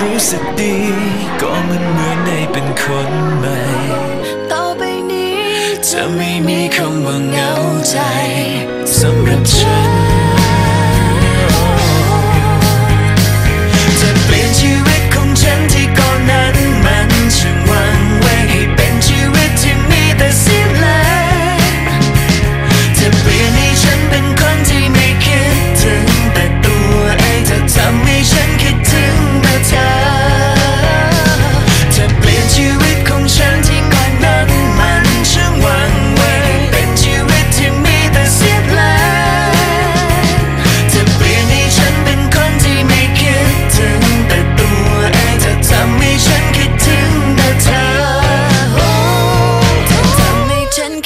รู้สึกดี ก็มันเหมือนได้เป็นคนใหม่ ต่อไปนี้ จะไม่มีคำว่าเหงาใจสำหรับฉัน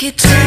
it